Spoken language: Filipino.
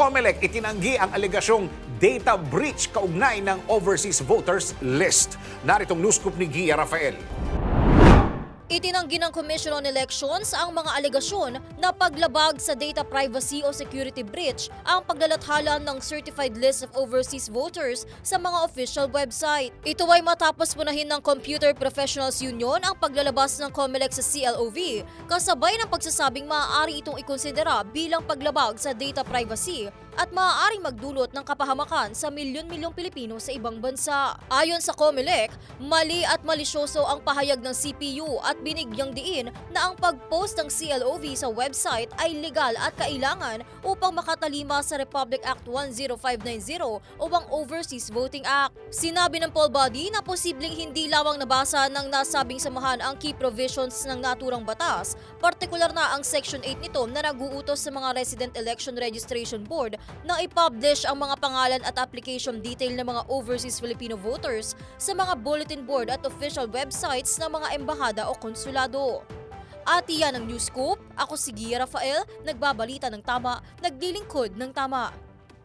COMELEC itinanggi ang alegasyong data breach kaugnay ng overseas voters list. Naritong news scoop ni Gia Rafael. Itinanggi ng Commission on Elections ang mga alegasyon na paglabag sa data privacy o security breach ang paglalathala ng certified list of overseas voters sa mga official website. Ito ay matapos punahin ng Computer Professionals Union ang paglalabas ng COMELEC sa CLOV kasabay ng pagsasabing maaari itong ikonsidera bilang paglabag sa data privacy at maaaring magdulot ng kapahamakan sa milyon-milyong Pilipino sa ibang bansa. Ayon sa COMELEC, mali at malisyoso ang pahayag ng CPU at binigyang diin na ang pag-post ng CLOV sa website ay legal at kailangan upang makatalima sa Republic Act 10590 o ang Overseas Voting Act. Sinabi ng poll body na posibleng hindi lawang nabasa ng nasabing samahan ang key provisions ng naturang batas, partikular na ang Section 8 nito na naguutos sa mga Resident Election Registration Board na i-publish ang mga pangalan at application detail ng mga overseas Filipino voters sa mga bulletin board at official websites ng mga embahada o. At iyan ang News Scoop. Ako si Gia Rafael, nagbabalita ng tama, naglilingkod ng tama.